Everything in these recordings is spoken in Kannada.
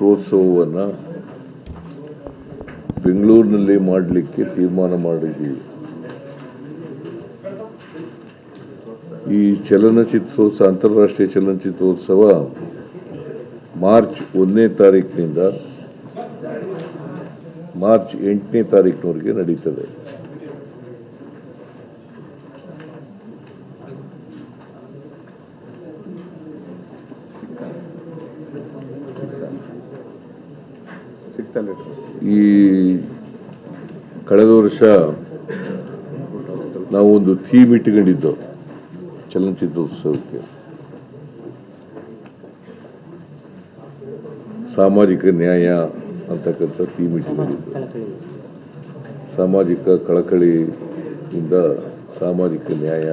ಚಿತ್ರೋತ್ಸವವನ್ನು ಬೆಂಗಳೂರಿನಲ್ಲಿ ಮಾಡಲಿಕ್ಕೆ ತೀರ್ಮಾನ ಮಾಡಿದ್ದೀವಿ. ಈ ಚಲನಚಿತ್ರೋತ್ಸವ, ಅಂತಾರಾಷ್ಟ್ರೀಯ ಚಲನಚಿತ್ರೋತ್ಸವ ಮಾರ್ಚ್ ಒಂದನೇ ತಾರೀಕಿನಿಂದ ಮಾರ್ಚ್ ಎಂಟನೇ ತಾರೀಕಿನವರೆಗೆ ನಡೀತದೆ. ಈ ಕಳೆದ ವರ್ಷ ನಾವು ಒಂದು ಥೀಮ್ ಇಟ್ಕೊಂಡಿದ್ದು ಚಲನಚಿತ್ರೋತ್ಸವಕ್ಕೆ. ಸಾಮಾಜಿಕ ನ್ಯಾಯ ಅಂತಕ್ಕಂಥ ಥೀಮ್ ಇಟ್ಕೊಂಡಿದ್ದು ಸಾಮಾಜಿಕ ಕಳಕಳಿಯಿಂದ ಸಾಮಾಜಿಕ ನ್ಯಾಯ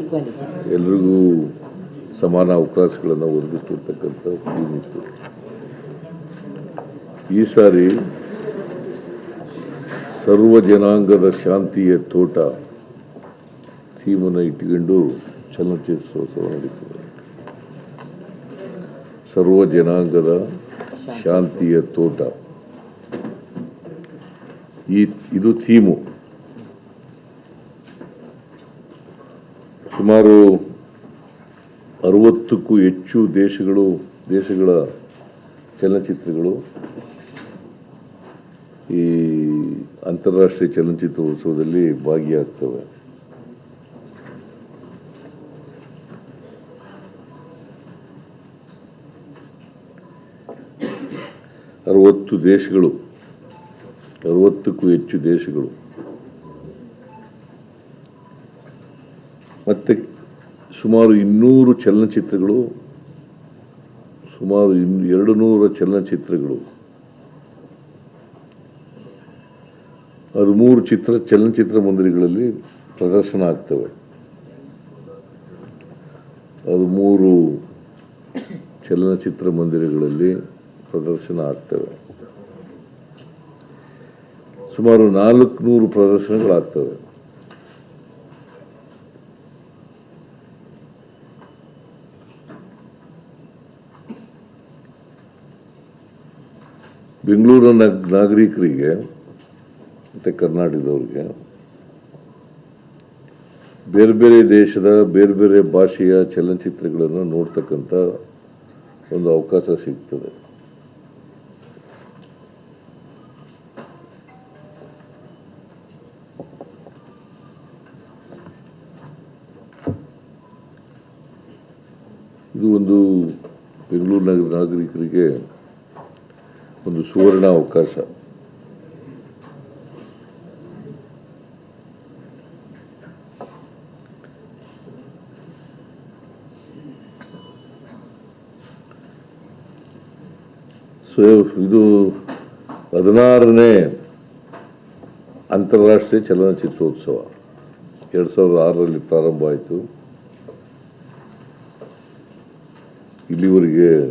ಈಕ್ವಾಲಿಟಿ ಎಲ್ರಿಗೂ ಸಮಾನ ಅವಕಾಶಗಳನ್ನು ಒದಗಿಸ್ತಿರ್ತಕ್ಕಂಥ ಥೀಮ್ ಇತ್ತು. ಈ ಸಾರಿ ಸರ್ವ ಜನಾಂಗದ ಶಾಂತಿಯ ತೋಟ ಥೀಮನ್ನು ಇಟ್ಕೊಂಡು ಚಲನಚಿತ್ರೋತ್ಸವ ನಡೀತದೆ. ಸರ್ವ ಜನಾಂಗದ ಶಾಂತಿಯ ತೋಟ. ಈ, ಇದು ಥೀಮು. ಸುಮಾರು ಅರವತ್ತಕ್ಕೂ ಹೆಚ್ಚು ದೇಶಗಳು, ದೇಶಗಳ ಚಲನಚಿತ್ರಗಳು ಈ ಅಂತಾರಾಷ್ಟ್ರೀಯ ಚಲನಚಿತ್ರೋತ್ಸವದಲ್ಲಿ ಭಾಗಿಯಾಗ್ತವೆ. ಅರವತ್ತು ದೇಶಗಳು, ಅರವತ್ತಕ್ಕೂ ಹೆಚ್ಚು ದೇಶಗಳು. ಮತ್ತೆ ಸುಮಾರು ಇನ್ನೂರು ಚಲನಚಿತ್ರಗಳು, ಸುಮಾರು ಇನ್ ಎರಡು ನೂರ ಚಲನಚಿತ್ರಗಳು. ಹದಿಮೂರು ಚಿತ್ರ, ಚಲನಚಿತ್ರ ಮಂದಿರಗಳಲ್ಲಿ ಪ್ರದರ್ಶನ ಆಗ್ತವೆ. ಹದಿಮೂರು ಚಲನಚಿತ್ರ ಮಂದಿರಗಳಲ್ಲಿ ಪ್ರದರ್ಶನ ಆಗ್ತವೆ. ಸುಮಾರು ನಾಲ್ಕುನೂರು ಪ್ರದರ್ಶನಗಳಾಗ್ತವೆ. ಬೆಂಗಳೂರಿನ ನಾಗರಿಕರಿಗೆ ಮತ್ತು ಕರ್ನಾಟಕದವ್ರಿಗೆ. ಬೇರೆ ಬೇರೆ ದೇಶದ ಬೇರೆ ಬೇರೆ ಭಾಷೆಯ ಚಲನಚಿತ್ರಗಳನ್ನು ನೋಡ್ತಕ್ಕಂಥ ಒಂದು ಅವಕಾಶ ಸಿಗ್ತದೆ. ಇದು ಒಂದು ಬೆಂಗಳೂರು ನಗರ ನಾಗರಿಕರಿಗೆ ಒಂದು ಸುವರ್ಣ ಅವಕಾಶ. ಇದು ಹದಿನಾರನೇ ಅಂತಾರಾಷ್ಟ್ರೀಯ ಚಲನಚಿತ್ರೋತ್ಸವ. ಎರಡು ಸಾವಿರದ ಆರರಲ್ಲಿ ಪ್ರಾರಂಭ ಆಯಿತು. ಇಲ್ಲಿವರೆಗೆ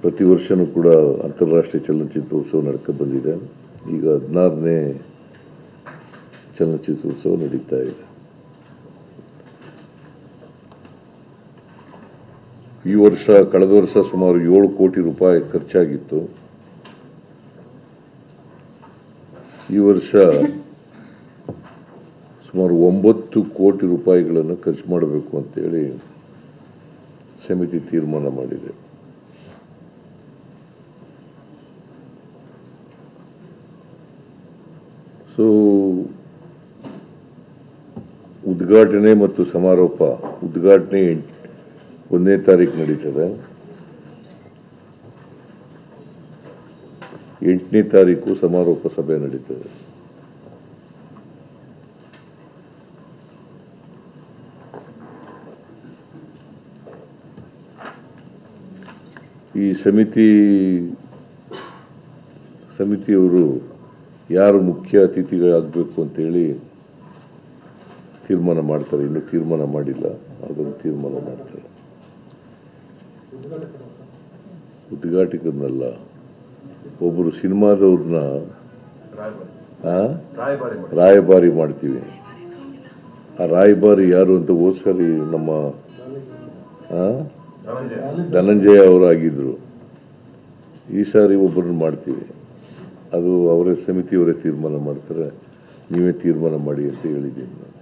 ಪ್ರತಿ ವರ್ಷವೂ ಕೂಡ ಅಂತಾರಾಷ್ಟ್ರೀಯ ಚಲನಚಿತ್ರೋತ್ಸವ ನಡ್ಕೊ ಬಂದಿದೆ. ಈಗ ಹದಿನಾರನೇ ಚಲನಚಿತ್ರೋತ್ಸವ ನಡೀತಾ ಇದೆ. ಈ ವರ್ಷ, ಕಳೆದ ವರ್ಷ ಸುಮಾರು ಏಳು ಕೋಟಿ ರೂಪಾಯಿ ಖರ್ಚಾಗಿತ್ತು. ಈ ವರ್ಷ ಸುಮಾರು ಒಂಬತ್ತು ಕೋಟಿ ರೂಪಾಯಿಗಳನ್ನು ಖರ್ಚು ಮಾಡಬೇಕು ಅಂತೇಳಿ ಸಮಿತಿ ತೀರ್ಮಾನ ಮಾಡಿದೆ. ಸೊ ಉದ್ಘಾಟನೆ ಮತ್ತು ಸಮಾರೋಪ, ಉದ್ಘಾಟನೆ ಒಂದನೇ ತಾರೀಕು ನಡೀತದೆ. ಎಂಟನೇ ತಾರೀಕು ಸಮಾರೋಪ ಸಭೆ ನಡೀತದೆ. ಈ ಸಮಿತಿ, ಸಮಿತಿಯವರು ಯಾರು ಮುಖ್ಯ ಅತಿಥಿಗಳಾಗಬೇಕು ಅಂತೇಳಿ ತೀರ್ಮಾನ ಮಾಡ್ತಾರೆ. ಇನ್ನೂ ತೀರ್ಮಾನ ಮಾಡಿಲ್ಲ. ಅದನ್ನು ತೀರ್ಮಾನ ಮಾಡ್ತಾರೆ. ಉದ್ಘಾಟಕರನ್ನಲ್ಲ ಒಬ್ಬರು ಸಿನಿಮಾದವ್ರನ್ನ? ರಾಯಭಾರಿ ಮಾಡ್ತೀವಿ. ಆ ರಾಯಭಾರಿ ಯಾರು ಅಂತ ಹೋದ್ ನಮ್ಮ, ಆ? ಧನಂಜಯ ಅವರಾಗಿದ್ದರು ಈ ಸಾರಿ ಒಬ್ಬರನ್ನ ಮಾಡ್ತೀವಿ. ಅದು ಅವರೇ ಸಮಿತಿಯವರೇ ತೀರ್ಮಾನ ಮಾಡ್ತಾರೆ. ನೀವೇ ತೀರ್ಮಾನ ಮಾಡಿ ಅಂತ ಹೇಳಿದ್ದೀನಿ